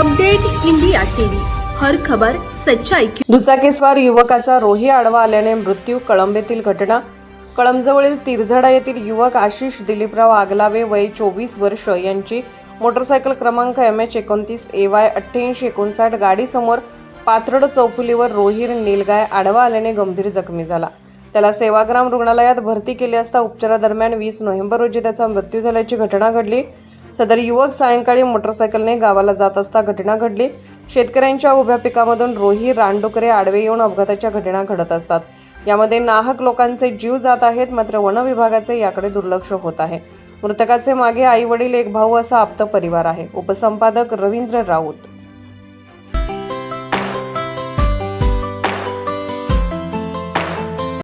Update India TV. हर खबर सच्चाई की दुचाकीस्वार युवकाचा रोही आडवा आल्याने मृत्यू कळंबेतील घटना. कळंबजवळील तिरझडा येथील युवक आशिष दिलीपराव आगलावे वय चोवीस वर्ष यांची मोटरसायकल क्रमांक एम एच एकोणतीस ए वाय अठ्ठ्याऐंशी एकोणसाठ गाडीसमोर पाथरड चौफुलीवर रोहीर नीलगाय आडवा आल्याने गंभीर जखमी झाला. त्याला सेवाग्राम रुग्णालयात भरती केली असता उपचारादरम्यान वीस नोव्हेंबर रोजी त्याचा मृत्यू झाल्याची घटना घडली. सदर युवक सायंकाळी मोटरसायकलने गावाला जात असता घटना घडली. शेतकऱ्यांच्या उभ्या पिकामधून रोही रानडुकरे आडवे येऊन अपघाताच्या घटना घडत असतात. यामध्ये नाहक लोकांचे जीव जात आहेत मात्र वन विभागाचे याकडे दुर्लक्ष होत आहे. मृतकाचे मागे आई वडील एक भाऊ असा आप्त परिवार आहे. उपसंपादक रवींद्र राऊत.